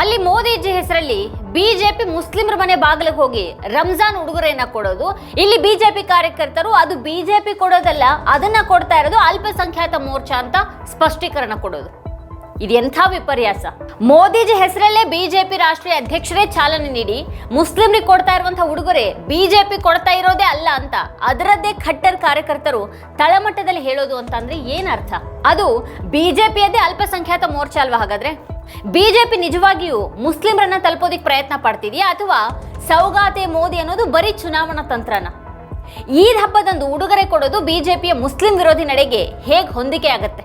ಅಲ್ಲಿ ಮೋದಿಜಿ ಹೆಸರಲ್ಲಿ ಬಿಜೆಪಿ ಮುಸ್ಲಿಮರ ಮನೆ ಬಾಗಿಲಿಗೆ ಹೋಗಿ ರಂಜಾನ್ ಉಡುಗೊರೆಯನ್ನ ಕೊಡೋದು. ಇಲ್ಲಿ ಬಿಜೆಪಿ ಕಾರ್ಯಕರ್ತರು, ಅದು ಬಿಜೆಪಿ ಕೊಡೋದಲ್ಲ, ಅದನ್ನ ಕೊಡ್ತಾ ಇರೋದು ಅಲ್ಪಸಂಖ್ಯಾತ ಮೋರ್ಚಾ ಅಂತ ಸ್ಪಷ್ಟೀಕರಣ ಕೊಡೋದು. ಇದು ಎಂಥ ವಿಪರ್ಯಾಸ? ಮೋದಿಜಿ ಹೆಸರಲ್ಲೇ ಬಿಜೆಪಿ ರಾಷ್ಟ್ರೀಯ ಅಧ್ಯಕ್ಷರೇ ಚಾಲನೆ ನೀಡಿ ಮುಸ್ಲಿಮ್ರಿಗೆ ಕೊಡ್ತಾ ಇರುವಂತಹ ಉಡುಗೊರೆ ಬಿಜೆಪಿ ಕೊಡ್ತಾ ಇರೋದೇ ಅಲ್ಲ ಅಂತ ಅದರದ್ದೇ ಖಟ್ಟರ್ ಕಾರ್ಯಕರ್ತರು ತಳಮಟ್ಟದಲ್ಲಿ ಹೇಳೋದು ಅಂತಂದ್ರೆ ಏನರ್ಥ ಅದು ಬಿಜೆಪಿಯದ್ದೇ ಅಲ್ಪಸಂಖ್ಯಾತ ಮೋರ್ಚಾ ಅಲ್ವಾ ಹಾಗಾದ್ರೆ? ಬಿಜೆಪಿ ನಿಜವಾಗಿಯೂ ಮುಸ್ಲಿಮರನ್ನ ತಲುಪೋದಿಕ್ ಪ್ರಯತ್ನ ಪಡ್ತಿದೆಯಾ ಅಥವಾ ಸೌಗಾತೆ ಮೋದಿ ಅನ್ನೋದು ಬರೀ ಚುನಾವಣಾ ತಂತ್ರನ? ಈದ್ ಹಬ್ಬದಂದು ಉಡುಗೊರೆ ಕೊಡೋದು ಬಿಜೆಪಿಯ ಮುಸ್ಲಿಂ ವಿರೋಧಿ ನಡೆಗೆ ಹೇಗೆ ಹೊಂದಿಕೆ ಆಗತ್ತೆ?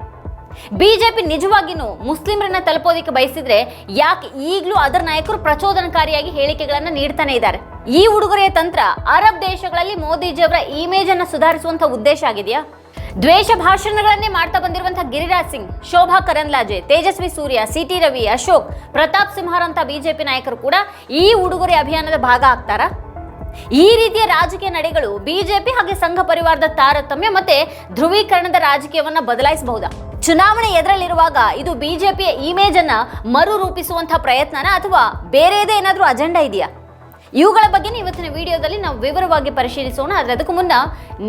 ಬಿಜೆಪಿ ನಿಜವಾಗಿಯೂ ಮುಸ್ಲಿಮರನ್ನ ತಲುಪೋದಿಕ್ಕೆ ಬಯಸಿದ್ರೆ ಯಾಕೆ ಈಗಲೂ ಅದರ ನಾಯಕರು ಪ್ರಚೋದನಕಾರಿಯಾಗಿ ಹೇಳಿಕೆಗಳನ್ನ ನೀಡ್ತಾನೆ ಇದ್ದಾರೆ? ಈ ಉಡುಗೊರೆಯ ತಂತ್ರ ಅರಬ್ ದೇಶಗಳಲ್ಲಿ ಮೋದಿಜಿಯವರ ಇಮೇಜ್ ಅನ್ನು ಸುಧಾರಿಸುವಂತ ಉದ್ದೇಶ ಆಗಿದೆಯಾ? ದ್ವೇಷ ಭಾಷಣಗಳನ್ನೇ ಮಾಡ್ತಾ ಬಂದಿರುವಂತಹ ಗಿರಿರಾಜ್ ಸಿಂಗ್, ಶೋಭಾ ಕರಂದ್ಲಾಜೆ, ತೇಜಸ್ವಿ ಸೂರ್ಯ, ಸಿಟಿ ರವಿ, ಅಶೋಕ್, ಪ್ರತಾಪ್ ಸಿಂಹರಂತ ಬಿಜೆಪಿ ನಾಯಕರು ಕೂಡ ಈ ಉಡುಗೊರೆ ಅಭಿಯಾನದ ಭಾಗ ಆಗ್ತಾರಾ? ಈ ರೀತಿಯ ರಾಜಕೀಯ ನಡೆಗಳು ಬಿಜೆಪಿ ಹಾಗೆ ಸಂಘ ಪರಿವಾರದ ತಾರತಮ್ಯ ಮತ್ತೆ ಧ್ರುವೀಕರಣದ ರಾಜಕೀಯವನ್ನ ಬದಲಾಯಿಸಬಹುದಾ? ಚುನಾವಣೆ ಎದುರಲ್ಲಿರುವಾಗ ಇದು ಬಿಜೆಪಿಯ ಇಮೇಜ್ ಅನ್ನ ಮರು ರೂಪಿಸುವಂತಹ ಪ್ರಯತ್ನನ ಅಥವಾ ಬೇರೆದೇ ಏನಾದರೂ ಅಜೆಂಡಾ ಇದೆಯಾ? ಇವುಗಳ ಬಗ್ಗೆ ಇವತ್ತಿನ ವಿಡಿಯೋದಲ್ಲಿ ನಾವು ವಿವರವಾಗಿ ಪರಿಶೀಲಿಸೋಣ. ಆದರೆ ಅದಕ್ಕೂ ಮುನ್ನ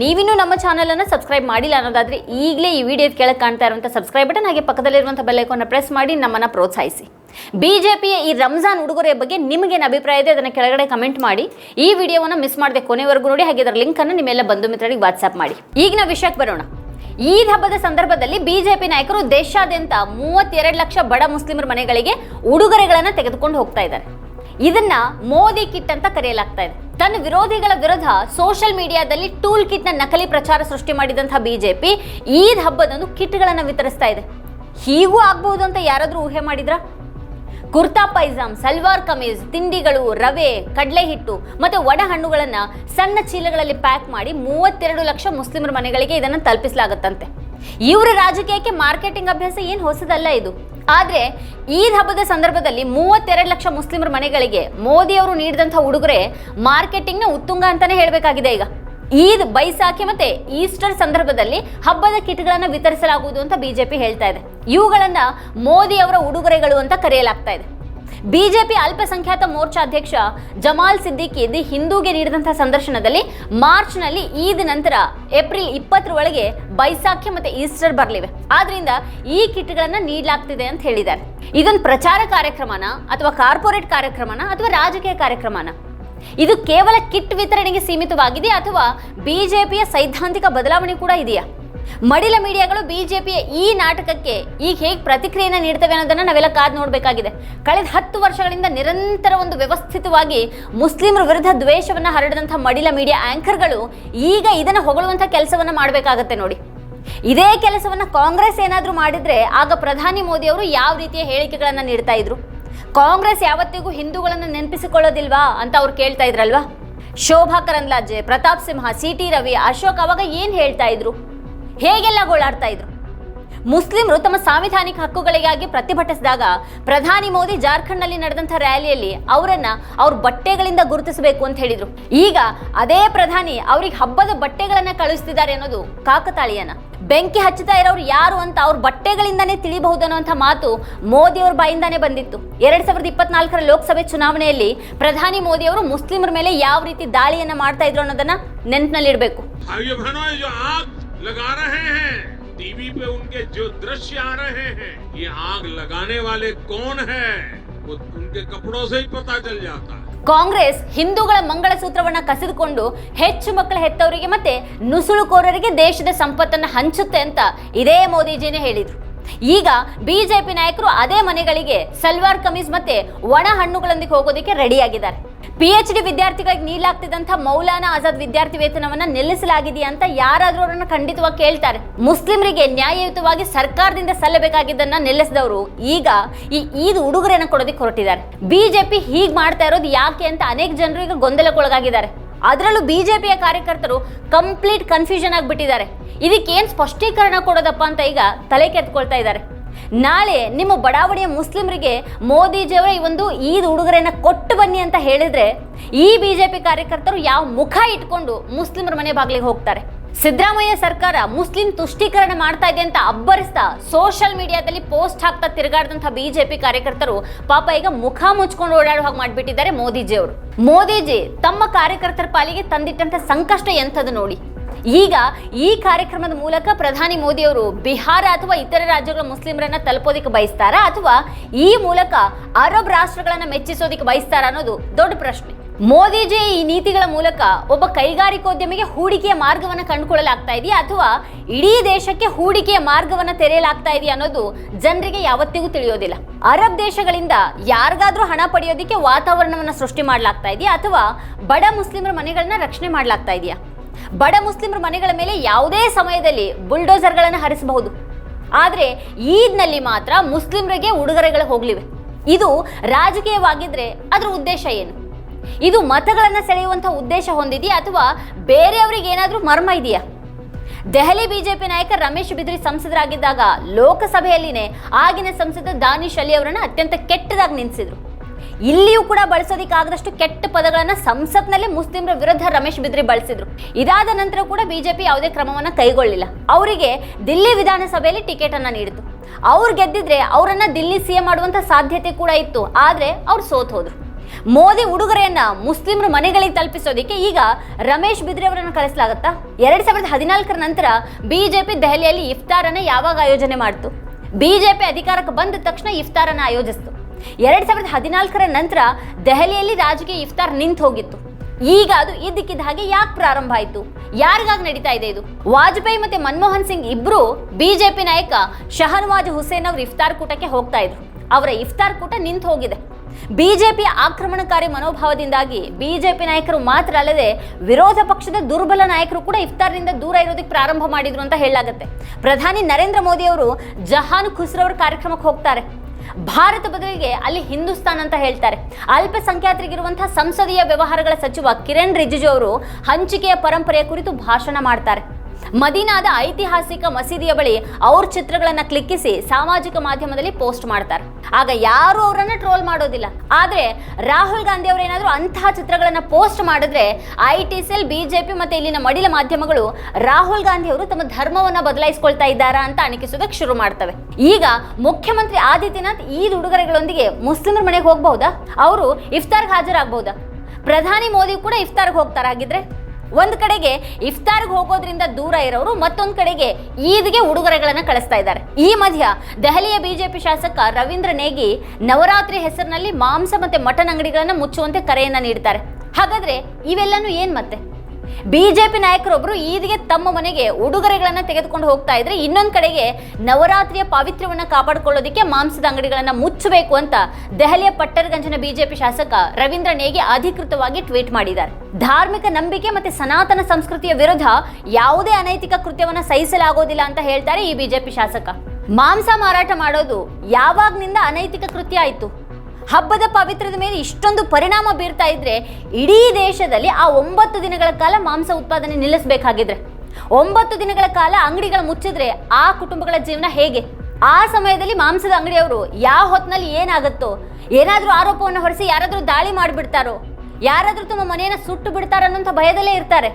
ನೀವಿನ್ನೂ ನಮ್ಮ ಚಾನಲನ್ನು ಸಬ್ಸ್ಕ್ರೈಬ್ ಮಾಡಿಲ್ಲ ಅನ್ನೋದಾದ್ರೆ ಈಗಲೇ ಈ ವಿಡಿಯೋ ಕೆಳಗೆ ಕಾಣ್ತಾ ಇರುವಂಥ ಸಬ್ಸ್ಕ್ರೈಬ್ ಬಟನ್ ಹಾಗೆ ಪಕ್ಕದಲ್ಲಿರುವಂಥ ಬೆಲ್ಲೈಕನ್ನ ಪ್ರೆಸ್ ಮಾಡಿ ನಮ್ಮನ್ನು ಪ್ರೋತ್ಸಾಹಿಸಿ. ಬಿಜೆಪಿಯ ಈ ರಂಜಾನ್ ಉಡುಗೊರೆಯ ಬಗ್ಗೆ ನಿಮಗೇನು ಅಭಿಪ್ರಾಯ ಇದೆ ಅದನ್ನು ಕೆಳಗಡೆ ಕಮೆಂಟ್ ಮಾಡಿ. ಈ ವಿಡಿಯೋವನ್ನು ಮಿಸ್ ಮಾಡದೆ ಕೊನೆವರೆಗೂ ನೋಡಿ, ಹಾಗೆ ಅದರ ಲಿಂಕನ್ನು ನಿಮ್ಮೆಲ್ಲ ಬಂಧು ಮಿತ್ರರಿಗೆ ವಾಟ್ಸ್ಆಪ್ ಮಾಡಿ. ಈಗಿನ ವಿಷಯಕ್ಕೆ ಬರೋಣ. ಈದ್ ಹಬ್ಬದ ಸಂದರ್ಭದಲ್ಲಿ ಬಿಜೆಪಿ ನಾಯಕರು ದೇಶಾದ್ಯಂತ ಮೂವತ್ತೆರಡು ಲಕ್ಷ ಬಡ ಮುಸ್ಲಿಮರ ಮನೆಗಳಿಗೆ ಉಡುಗೊರೆಗಳನ್ನು ತೆಗೆದುಕೊಂಡು ಹೋಗ್ತಾ ಇದ್ದಾರೆ. ಇದನ್ನ ಮೋದಿ ಕಿಟ್ ಅಂತ ಕರೆಯಲಾಗ್ತಾ ಇದೆ. ತನ್ನ ವಿರೋಧಿಗಳ ವಿರುದ್ಧ ಸೋಷಿಯಲ್ ಮೀಡಿಯಾದಲ್ಲಿ ಟೂಲ್ ಕಿಟ್ನ ನಕಲಿ ಪ್ರಚಾರ ಸೃಷ್ಟಿ ಮಾಡಿದಂತಹ ಬಿಜೆಪಿ ಈದ್ ಹಬ್ಬದಂದು ಕಿಟ್ಗಳನ್ನು ವಿತರಿಸ್ತಾ ಇದೆ. ಹೀಗೂ ಆಗ್ಬಹುದು ಅಂತ ಯಾರಾದರೂ ಊಹೆ ಮಾಡಿದ್ರ? ಕುರ್ತಾ ಪೈಜಾಮ್, ಸಲ್ವಾರ್ ಕಮೀಜ್, ತಿಂಡಿಗಳು, ರವೆ ಕಡಲೆ ಹಿಟ್ಟು ಮತ್ತೆ ಒಣ ಹಣ್ಣುಗಳನ್ನು ಸಣ್ಣ ಚೀಲಗಳಲ್ಲಿ ಪ್ಯಾಕ್ ಮಾಡಿ ಮೂವತ್ತೆರಡು ಲಕ್ಷ ಮುಸ್ಲಿಮರ ಮನೆಗಳಿಗೆ ಇದನ್ನು ತಲುಪಿಸಲಾಗುತ್ತಂತೆ. ಇವರ ರಾಜಕೀಯಕ್ಕೆ ಮಾರ್ಕೆಟಿಂಗ್ ಅಭ್ಯಾಸ ಏನು ಹೊಸದಲ್ಲ ಇದು. ಆದರೆ, ಈದ್ ಹಬ್ಬದ ಸಂದರ್ಭದಲ್ಲಿ ಮೂವತ್ತೆರಡು ಲಕ್ಷ ಮುಸ್ಲಿಮರ ಮನೆಗಳಿಗೆ ಮೋದಿ ಅವರು ನೀಡಿದಂತಹ ಉಡುಗೊರೆ ಮಾರ್ಕೆಟಿಂಗ್ನ ಉತ್ತುಂಗ ಅಂತಾನೆ ಹೇಳಬೇಕಾಗಿದೆ ಈಗ. ಈದ್ ಬೈಸಾಖಿ ಮತ್ತೆ ಈಸ್ಟರ್ ಸಂದರ್ಭದಲ್ಲಿ ಹಬ್ಬದ ಕಿಟ್ಗಳನ್ನ ವಿತರಿಸಲಾಗುವುದು ಅಂತ ಬಿಜೆಪಿ ಹೇಳ್ತಾ ಇದೆ. ಇವುಗಳನ್ನ ಮೋದಿ ಅವರ ಉಡುಗೊರೆಗಳು ಅಂತ ಕರೆಯಲಾಗ್ತಾ ಇದೆ. ಬಿಜೆಪಿ ಅಲ್ಪಸಂಖ್ಯಾತ ಮೋರ್ಚಾ ಅಧ್ಯಕ್ಷ ಜಮಾಲ್ ಸಿದ್ದಿಕಿ ದಿ ಹಿಂದೂಗೆ ನೀಡಿದಂತಹ ಸಂದರ್ಶನದಲ್ಲಿ ಮಾರ್ಚ್ನಲ್ಲಿ ಈದ್ ನಂತರ ಏಪ್ರಿಲ್ ಇಪ್ಪತ್ತರೊಳಗೆ ಬೈಸಾಖಿ ಮತ್ತೆ ಈಸ್ಟರ್ ಬರಲಿವೆ. ಆದ್ರಿಂದ ಈ ಕಿಟ್ಗಳನ್ನ ನೀಡಲಾಗ್ತಿದೆ ಅಂತ ಹೇಳಿದ್ದಾರೆ. ಇದೊಂದು ಪ್ರಚಾರ ಕಾರ್ಯಕ್ರಮನ ಅಥವಾ ಕಾರ್ಪೊರೇಟ್ ಕಾರ್ಯಕ್ರಮನ ಅಥವಾ ರಾಜಕೀಯ ಕಾರ್ಯಕ್ರಮನ? ಇದು ಕೇವಲ ಕಿಟ್ ವಿತರಣೆಗೆ ಸೀಮಿತವಾಗಿದೆ ಅಥವಾ ಬಿಜೆಪಿಯ ಸೈದ್ಧಾಂತಿಕ ಬದಲಾವಣೆ ಕೂಡ ಇದೆಯಾ? ಮಡಿಲ ಮೀಡಿಯಾಗಳು ಬಿಜೆಪಿಯ ಈ ನಾಟಕಕ್ಕೆ ಈಗ ಹೇಗೆ ಪ್ರತಿಕ್ರಿಯೆಯನ್ನು ನೀಡ್ತವೆ ಅನ್ನೋದನ್ನ ನಾವೆಲ್ಲ ಕಾದು ನೋಡಬೇಕಾಗಿದೆ. ಕಳೆದ ಹತ್ತು ವರ್ಷಗಳಿಂದ ನಿರಂತರ ಒಂದು ವ್ಯವಸ್ಥಿತವಾಗಿ ಮುಸ್ಲಿಮರ ವಿರುದ್ಧ ದ್ವೇಷವನ್ನು ಹರಡಿದಂಥ ಮಡಿಲ ಮೀಡಿಯಾ ಆಂಕರ್ಗಳು ಈಗ ಇದನ್ನು ಹೊಗಳುವಂಥ ಕೆಲಸವನ್ನು ಮಾಡಬೇಕಾಗತ್ತೆ ನೋಡಿ. ಇದೇ ಕೆಲಸವನ್ನ ಕಾಂಗ್ರೆಸ್ ಏನಾದರೂ ಮಾಡಿದ್ರೆ ಆಗ ಪ್ರಧಾನಿ ಮೋದಿ ಅವರು ಯಾವ ರೀತಿಯ ಹೇಳಿಕೆಗಳನ್ನು ನೀಡ್ತಾ ಇದ್ರು? ಕಾಂಗ್ರೆಸ್ ಯಾವತ್ತಿಗೂ ಹಿಂದೂಗಳನ್ನು ನೆನಪಿಸಿಕೊಳ್ಳೋದಿಲ್ವಾ ಅಂತ ಅವ್ರು ಕೇಳ್ತಾ ಇದ್ರಲ್ವಾ? ಶೋಭಾ ಕರಂದ್ಲಾಜೆ, ಪ್ರತಾಪ್ ಸಿಂಹ, ಸಿ ಟಿ ರವಿ, ಅಶೋಕ್ ಅವಾಗ ಏನು ಹೇಳ್ತಾ ಇದ್ರು? ಹೇಗೆಲ್ಲ ಗೋಳಾಡ್ತಾ ಇದ್ರು? ಮುಸ್ಲಿಮರು ತಮ್ಮ ಸಾಂವಿಧಾನಿಕ ಹಕ್ಕುಗಳಿಗಾಗಿ ಪ್ರತಿಭಟಿಸಿದಾಗ ಪ್ರಧಾನಿ ಮೋದಿ ಜಾರ್ಖಂಡ್ನಲ್ಲಿ ನಡೆದಂಥ ರ್ಯಾಲಿಯಲ್ಲಿ ಅವರನ್ನ ಅವ್ರ ಬಟ್ಟೆಗಳಿಂದ ಗುರುತಿಸಬೇಕು ಅಂತ ಹೇಳಿದ್ರು. ಈಗ ಅದೇ ಪ್ರಧಾನಿ ಅವ್ರಿಗೆ ಹಬ್ಬದ ಬಟ್ಟೆಗಳನ್ನ ಕಳುಹಿಸ್ತಿದ್ದಾರೆ ಅನ್ನೋದು ಕಾಕತಾಳಿಯನ. ಬೆಂಕಿ ಹಚ್ಚುತ್ತಾ ಇರೋರು ಯಾರು ಅಂತ ಅವ್ರ ಬಟ್ಟೆಗಳಿಂದನೇ ತಿಳಿಬಹುದು ಅನ್ನುವಂಥ ಮಾತು ಮೋದಿ ಅವ್ರ ಬಾಯಿಂದಾನೇ ಬಂದಿತ್ತು. ಎರಡ್ ಸಾವಿರದ ಇಪ್ಪತ್ನಾಲ್ಕರ ಲೋಕಸಭೆ ಚುನಾವಣೆಯಲ್ಲಿ ಪ್ರಧಾನಿ ಮೋದಿ ಅವರು ಮುಸ್ಲಿಮರ ಮೇಲೆ ಯಾವ ರೀತಿ ದಾಳಿಯನ್ನ ಮಾಡ್ತಾ ಇದ್ರು ಅನ್ನೋದನ್ನ ನೆನಪಿನಲ್ಲಿಡಬೇಕು. भाइयों बहनों ये जो आग लगा रहे हैं टीवी पे उनके जो दृश्य आ रहे हैं ये आग लगाने वाले कौन है वो उनके कपड़ों से ही पता चल जाता है ಕಾಂಗ್ರೆಸ್ ಹಿಂದೂಗಳ ಮಂಗಳಸೂತ್ರವನ್ನ ಕಸಿದುಕೊಂಡು ಹೆಚ್ಚು ಮಕ್ಕಳ ಹೆತ್ತವರಿಗೆ ಮತ್ತೆ ನುಸುಳುಕೋರರಿಗೆ ದೇಶದ ಸಂಪತ್ತನ್ನ ಹಂಚುತ್ತೆ ಅಂತ ಇದೇ ಮೋದಿಜಿನೇ ಹೇಳಿದ್ರು ಈಗ ಬಿಜೆಪಿ ನಾಯಕರು ಅದೇ ಮನೆಗಳಿಗೆ ಸಲ್ವಾರ್ ಕಮೀಸ್ ಮತ್ತೆ ಒಣ ಹಣ್ಣುಗಳೊಂದಿಗೆ ಹೋಗೋದಕ್ಕೆ ರೆಡಿಯಾಗಿದ್ದಾರೆ ಪಿ ಎಚ್ ಡಿ ವಿದ್ಯಾರ್ಥಿಗಳಿಗೆ ನೀಡಲಾಗ್ತಿದ್ದಂಥ ಮೌಲಾನಾ ಆಜಾದ್ ವಿದ್ಯಾರ್ಥಿ ವೇತನವನ್ನ ನಿಲ್ಲಿಸಲಾಗಿದೆ ಅಂತ ಯಾರಾದರೂ ಅವರನ್ನು ಖಂಡಿತವಾಗಿ ಕೇಳ್ತಾರೆ. ಮುಸ್ಲಿಮರಿಗೆ ನ್ಯಾಯಯುತವಾಗಿ ಸರ್ಕಾರದಿಂದ ಸಲ್ಲಬೇಕಾಗಿದ್ದನ್ನ ನಿಲ್ಲಿಸಿದವರು ಈಗ ಈ ಈದ್ ಉಡುಗೊರೆಯನ್ನು ಕೊಡೋದಕ್ಕೆ ಹೊರಟಿದ್ದಾರೆ. ಬಿಜೆಪಿ ಹೀಗೆ ಮಾಡ್ತಾ ಇರೋದು ಯಾಕೆ ಅಂತ ಅನೇಕ ಜನರು ಈಗ ಗೊಂದಲಕ್ಕೊಳಗಾಗಿದ್ದಾರೆ. ಅದರಲ್ಲೂ ಬಿಜೆಪಿಯ ಕಾರ್ಯಕರ್ತರು ಕಂಪ್ಲೀಟ್ ಕನ್ಫ್ಯೂಷನ್ ಆಗಿಬಿಟ್ಟಿದ್ದಾರೆ. ಇದಕ್ಕೇನು ಸ್ಪಷ್ಟೀಕರಣ ಕೊಡೋದಪ್ಪ ಅಂತ ಈಗ ತಲೆ ಕೆತ್ಕೊಳ್ತಾ ಇದ್ದಾರೆ. ನಾಳೆ ನಿಮ್ಮ ಬಡಾವಣೆಯ ಮುಸ್ಲಿಮರಿಗೆ ಮೋದಿಜಿಯವರ ಈ ಒಂದು ಈದ್ ಉಡುಗೊರೆಯನ್ನು ಕೊಟ್ಟು ಬನ್ನಿ ಅಂತ ಹೇಳಿದ್ರೆ ಈ ಬಿ ಜೆ ಪಿ ಕಾರ್ಯಕರ್ತರು ಯಾವ ಮುಖ ಇಟ್ಕೊಂಡು ಮುಸ್ಲಿಮರ ಮನೆ ಬಾಗಿಲಿಗೆ ಹೋಗ್ತಾರೆ. ಸಿದ್ದರಾಮಯ್ಯ ಸರ್ಕಾರ ಮುಸ್ಲಿಂ ತುಷ್ಟೀಕರಣ ಮಾಡ್ತಾ ಇದೆ ಅಂತ ಅಬ್ಬರಿಸ್ತಾ ಸೋಷಿಯಲ್ ಮೀಡಿಯಾದಲ್ಲಿ ಪೋಸ್ಟ್ ಹಾಕ್ತಾ ತಿರುಗಾಡಿದಂತಹ ಬಿಜೆಪಿ ಕಾರ್ಯಕರ್ತರು ಪಾಪ ಈಗ ಮುಖ ಮುಚ್ಕೊಂಡು ಓಡಾಡುವ ಹಾಗೆ ಮಾಡಿಬಿಟ್ಟಿದ್ದಾರೆ ಮೋದಿಜಿಯವರು. ಮೋದಿಜಿ ತಮ್ಮ ಕಾರ್ಯಕರ್ತರ ಪಾಲಿಗೆ ತಂದಿಟ್ಟಂಥ ಸಂಕಷ್ಟ ಎಂಥದ್ದು ನೋಡಿ. ಈಗ ಈ ಕಾರ್ಯಕ್ರಮದ ಮೂಲಕ ಪ್ರಧಾನಿ ಮೋದಿ ಅವರು ಬಿಹಾರ ಅಥವಾ ಇತರ ರಾಜ್ಯಗಳ ಮುಸ್ಲಿಮರನ್ನ ತಲುಪೋದಕ್ಕೆ ಬಯಸ್ತಾರಾ? ಅಥವಾ ಈ ಮೂಲಕ ಅರಬ್ ರಾಷ್ಟ್ರಗಳನ್ನ ಮೆಚ್ಚಿಸೋದಕ್ಕೆ ಬಯಸ್ತಾರ ಅನ್ನೋದು ದೊಡ್ಡ ಪ್ರಶ್ನೆ. ಮೋದಿಜಿ ಈ ನೀತಿಗಳ ಮೂಲಕ ಒಬ್ಬ ಕೈಗಾರಿಕೋದ್ಯಮಿಗೆ ಹೂಡಿಕೆಯ ಮಾರ್ಗವನ್ನು ಕಂಡುಕೊಳ್ಳಲಾಗ್ತಾ ಇದೆಯಾ? ಅಥವಾ ಇಡೀ ದೇಶಕ್ಕೆ ಹೂಡಿಕೆಯ ಮಾರ್ಗವನ್ನು ತೆರೆಯಲಾಗ್ತಾ ಇದೆಯಾ ಅನ್ನೋದು ಜನರಿಗೆ ಯಾವತ್ತಿಗೂ ತಿಳಿಯೋದಿಲ್ಲ. ಅರಬ್ ದೇಶಗಳಿಂದ ಯಾರಿಗಾದ್ರೂ ಹಣ ಪಡೆಯೋದಿಕ್ಕೆ ವಾತಾವರಣವನ್ನು ಸೃಷ್ಟಿ ಮಾಡಲಾಗ್ತಾ ಇದೆಯಾ? ಅಥವಾ ಬಡ ಮುಸ್ಲಿಮರ ಮನೆಗಳನ್ನ ರಕ್ಷಣೆ ಮಾಡಲಾಗ್ತಾ ಇದೆಯಾ? ಬಡ ಮುಸ್ಲಿಮರ ಮನೆಗಳ ಮೇಲೆ ಯಾವುದೇ ಸಮಯದಲ್ಲಿ ಬುಲ್ಡೋಸರ್ಗಳನ್ನು ಹರಿಸಬಹುದು. ಆದರೆ ಈದ್ನಲ್ಲಿ ಮಾತ್ರ ಮುಸ್ಲಿಮರಿಗೆ ಉಡುಗೊರೆಗಳು ಹೋಗ್ಲಿವೆ. ಇದು ರಾಜಕೀಯವಾಗಿದ್ರೆ ಅದರ ಉದ್ದೇಶ ಏನು? ಇದು ಮತಗಳನ್ನು ಸೆಳೆಯುವಂಥ ಉದ್ದೇಶ ಹೊಂದಿದೆಯಾ ಅಥವಾ ಬೇರೆಯವರಿಗೆ ಏನಾದರೂ ಮರ್ಮ ಇದೆಯಾ? ದೆಹಲಿ ಬಿಜೆಪಿ ನಾಯಕ ರಮೇಶ್ ಬಿದ್ರಿ ಸಂಸದರಾಗಿದ್ದಾಗ ಲೋಕಸಭೆಯಲ್ಲಿನೇ ಆಗಿನ ಸಂಸದ ದಾನಿಶ್ ಅಲಿ ಅವರನ್ನು ಅತ್ಯಂತ ಕೆಟ್ಟದಾಗಿ ನಿಲ್ಲಿಸಿದ್ರು ಇಲ್ಲಿಯೂ ಕೂಡ ಬಳಸೋದಿಕ್ಕಾಗದಷ್ಟು ಕೆಟ್ಟ ಪದಗಳನ್ನ ಸಂಸತ್ನಲ್ಲಿ ಮುಸ್ಲಿಮರ ವಿರುದ್ಧ ರಮೇಶ್ ಬಿದ್ರಿ ಬಳಸಿದ್ರು. ಇದಾದ ನಂತರ ಕೂಡ ಬಿಜೆಪಿ ಯಾವುದೇ ಕ್ರಮವನ್ನ ಕೈಗೊಳ್ಳಿಲ್ಲ. ಅವರಿಗೆ ದಿಲ್ಲಿ ವಿಧಾನಸಭೆಯಲ್ಲಿ ಟಿಕೆಟ್ ಅನ್ನ ನೀಡಿತು. ಅವ್ರು ಗೆದ್ದಿದ್ರೆ ಅವರನ್ನ ದಿಲ್ಲಿ ಸಿಎಂ ಮಾಡುವಂತ ಸಾಧ್ಯತೆ ಕೂಡ ಇತ್ತು. ಆದ್ರೆ ಅವ್ರು ಸೋತ್ ಹೋದ್ರು. ಮೋದಿ ಉಡುಗೊರೆಯನ್ನ ಮುಸ್ಲಿಮರ ಮನೆಗಳಿಗೆ ತಲುಪಿಸೋದಿಕ್ಕೆ ಈಗ ರಮೇಶ್ ಬಿದ್ರಿ ಅವರನ್ನು ಕಳಿಸಲಾಗತ್ತಾ ಎರಡ್ ಸಾವಿರದ ಹದಿನಾಲ್ಕರ ನಂತರ ಬಿಜೆಪಿ ದೆಹಲಿಯಲ್ಲಿ ಇಫ್ತಾರನ್ನ ಯಾವಾಗ ಆಯೋಜನೆ ಮಾಡ್ತು? ಬಿಜೆಪಿ ಅಧಿಕಾರಕ್ಕೆ ಬಂದ ತಕ್ಷಣ ಇಫ್ತಾರನ್ನ ಆಯೋಜಿಸಿತು. ಎರಡ್ ಸಾವಿರದ ಹದಿನಾಲ್ಕರ ನಂತರ ದೆಹಲಿಯಲ್ಲಿ ರಾಜಕೀಯ ಇಫ್ತಾರ್ ನಿಂತು ಹೋಗಿತ್ತು. ಈಗ ಅದು ಇದ್ದಕ್ಕಿದ್ದ ಹಾಗೆ ಯಾಕೆ ಪ್ರಾರಂಭ ಆಯಿತು? ಯಾರಿಗಾಗಿ ನಡೀತಾ ಇದೆ ಇದು? ವಾಜಪೇಯಿ ಮತ್ತೆ ಮನಮೋಹನ್ ಸಿಂಗ್ ಇಬ್ರು ಬಿಜೆಪಿ ನಾಯಕ ಶಹನವಾಜ್ ಹುಸೇನ್ ಅವರು ಇಫ್ತಾರ್ ಕೂಟಕ್ಕೆ ಹೋಗ್ತಾ ಇದ್ರು. ಅವರ ಇಫ್ತಾರ್ ಕೂಟ ನಿಂತು ಹೋಗಿದೆ. ಬಿಜೆಪಿ ಆಕ್ರಮಣಕಾರಿ ಮನೋಭಾವದಿಂದಾಗಿ ಬಿಜೆಪಿ ನಾಯಕರು ಮಾತ್ರ ಅಲ್ಲದೆ ವಿರೋಧ ಪಕ್ಷದ ದುರ್ಬಲ ನಾಯಕರು ಕೂಡ ಇಫ್ತಾರ್ನಿಂದ ದೂರ ಇರೋದಕ್ಕೆ ಪ್ರಾರಂಭ ಮಾಡಿದ್ರು ಅಂತ ಹೇಳಲಾಗುತ್ತೆ. ಪ್ರಧಾನಿ ನರೇಂದ್ರ ಮೋದಿ ಅವರು ಜಹಾನ್ ಖುಸ್ರವ್ರ ಕಾರ್ಯಕ್ರಮಕ್ಕೆ ಹೋಗ್ತಾರೆ. ಭಾರತ ಬದಲಿಗೆ ಅಲ್ಲಿ ಹಿಂದೂಸ್ತಾನ್ ಅಂತ ಹೇಳ್ತಾರೆ. ಅಲ್ಪಸಂಖ್ಯಾತರಿಗಿರುವಂತಹ ಸಂಸದೀಯ ವ್ಯವಹಾರಗಳ ಸಚಿವ ಕಿರಣ್ ರಿಜಿಜು ಅವರು ಹಂಚಿಕೆಯ ಪರಂಪರೆಯ ಕುರಿತು ಭಾಷಣ ಮಾಡ್ತಾರೆ. ಮದೀನಾದ ಐತಿಹಾಸಿಕ ಮಸೀದಿಯ ಬಳಿ ಅವ್ರ ಚಿತ್ರಗಳನ್ನ ಕ್ಲಿಕ್ಕಿಸಿ ಸಾಮಾಜಿಕ ಮಾಧ್ಯಮದಲ್ಲಿ ಪೋಸ್ಟ್ ಮಾಡ್ತಾರೆ. ಆಗ ಯಾರು ಅವರನ್ನ ಟ್ರೋಲ್ ಮಾಡೋದಿಲ್ಲ. ಆದ್ರೆ ರಾಹುಲ್ ಗಾಂಧಿ ಅವರು ಏನಾದರೂ ಅಂತಹ ಚಿತ್ರಗಳನ್ನ ಪೋಸ್ಟ್ ಮಾಡಿದ್ರೆ ಐ ಟಿ ಸೆಲ್ ಬಿಜೆಪಿ ಮತ್ತೆ ಇಲ್ಲಿನ ಮಡಿಲ ಮಾಧ್ಯಮಗಳು ರಾಹುಲ್ ಗಾಂಧಿ ಅವರು ತಮ್ಮ ಧರ್ಮವನ್ನ ಬದಲಾಯಿಸಿಕೊಳ್ತಾ ಇದ್ದಾರಾ ಅಂತ ಅಣಕಿಸೋದಕ್ಕೆ ಶುರು ಮಾಡ್ತವೆ. ಈಗ ಮುಖ್ಯಮಂತ್ರಿ ಆದಿತ್ಯನಾಥ್ ಈದ್ ಉಡುಗೊರೆಗಳೊಂದಿಗೆ ಮುಸ್ಲಿಮರ ಮನೆಗೆ ಹೋಗಬಹುದಾ? ಅವರು ಇಫ್ತಾರ್ಗೆ ಹಾಜರಾಗಬಹುದಾ? ಪ್ರಧಾನಿ ಮೋದಿ ಕೂಡ ಇಫ್ತಾರ್ಗೆ ಹೋಗ್ತಾರ ಹಾಗಿದ್ರೆ? ಒಂದ್ ಕಡೆಗೆ ಇಫ್ತಾರ್ಗೆ ಹೋಗೋದ್ರಿಂದ ದೂರ ಇರೋರು, ಮತ್ತೊಂದು ಕಡೆಗೆ ಈದ್ಗೆ ಉಡುಗೊರೆಗಳನ್ನು ಕಳಿಸ್ತಾ ಇದ್ದಾರೆ. ಈ ಮಧ್ಯ ದೆಹಲಿಯ ಬಿಜೆಪಿ ಶಾಸಕ ರವೀಂದ್ರ ನೇಗಿ ನವರಾತ್ರಿ ಹೆಸರಿನಲ್ಲಿ ಮಾಂಸ ಮತ್ತೆ ಮಟನ್ ಅಂಗಡಿಗಳನ್ನು ಮುಚ್ಚುವಂತೆ ಕರೆಯನ್ನು ನೀಡ್ತಾರೆ. ಹಾಗಾದ್ರೆ ಇವೆಲ್ಲನೂ ಏನು ಮತ್ತೆ? ಬಿಜೆಪಿ ನಾಯಕರೊಬ್ಬರು ಈದಿಗೆ ತಮ್ಮ ಮನೆಗೆ ಉಡುಗೊರೆಗಳನ್ನು ತೆಗೆದುಕೊಂಡು ಹೋಗ್ತಾ ಇದ್ರೆ ಇನ್ನೊಂದು ಕಡೆಗೆ ನವರಾತ್ರಿಯ ಪಾವಿತ್ರ್ಯವನ್ನ ಕಾಪಾಡಿಕೊಳ್ಳೋದಕ್ಕೆ ಮಾಂಸದ ಅಂಗಡಿಗಳನ್ನ ಮುಚ್ಚಬೇಕು ಅಂತ ದೆಹಲಿಯ ಪಟ್ಟರ್ಗಂಜನ ಬಿಜೆಪಿ ಶಾಸಕ ರವೀಂದ್ರ ನೇಗಿ ಅಧಿಕೃತವಾಗಿ ಟ್ವೀಟ್ ಮಾಡಿದ್ದಾರೆ. ಧಾರ್ಮಿಕ ನಂಬಿಕೆ ಮತ್ತೆ ಸನಾತನ ಸಂಸ್ಕೃತಿಯ ವಿರುದ್ಧ ಯಾವುದೇ ಅನೈತಿಕ ಕೃತ್ಯವನ್ನ ಸಹಿಸಲಾಗೋದಿಲ್ಲ ಅಂತ ಹೇಳ್ತಾರೆ ಈ ಬಿಜೆಪಿ ಶಾಸಕ. ಮಾಂಸ ಮಾರಾಟ ಮಾಡೋದು ಯಾವಾಗ್ನಿಂದ ಅನೈತಿಕ ಕೃತ್ಯ ಆಯ್ತು? ಹಬ್ಬದ ಪವಿತ್ರದ ಮೇಲೆ ಇಷ್ಟೊಂದು ಪರಿಣಾಮ ಬೀರ್ತಾ ಇದ್ರೆ ಇಡೀ ದೇಶದಲ್ಲಿ ಆ ಒಂಬತ್ತು ದಿನಗಳ ಕಾಲ ಮಾಂಸ ಉತ್ಪಾದನೆ ನಿಲ್ಲಿಸಬೇಕಾಗಿದ್ರೆ. ಒಂಬತ್ತು ದಿನಗಳ ಕಾಲ ಅಂಗಡಿಗಳು ಮುಚ್ಚಿದ್ರೆ ಆ ಕುಟುಂಬಗಳ ಜೀವನ ಹೇಗೆ? ಆ ಸಮಯದಲ್ಲಿ ಮಾಂಸದ ಅಂಗಡಿಯವರು ಯಾವ ಹೊತ್ತಿನಲ್ಲಿ ಏನಾಗುತ್ತೋ, ಏನಾದರೂ ಆರೋಪವನ್ನು ಹೊರಿಸಿ ಯಾರಾದರೂ ದಾಳಿ ಮಾಡಿಬಿಡ್ತಾರೋ, ಯಾರಾದರೂ ತಮ್ಮ ಮನೆಯನ್ನು ಸುಟ್ಟು ಬಿಡ್ತಾರೋ ಅನ್ನೋಂಥ ಭಯದಲ್ಲೇ ಇರ್ತಾರೆ.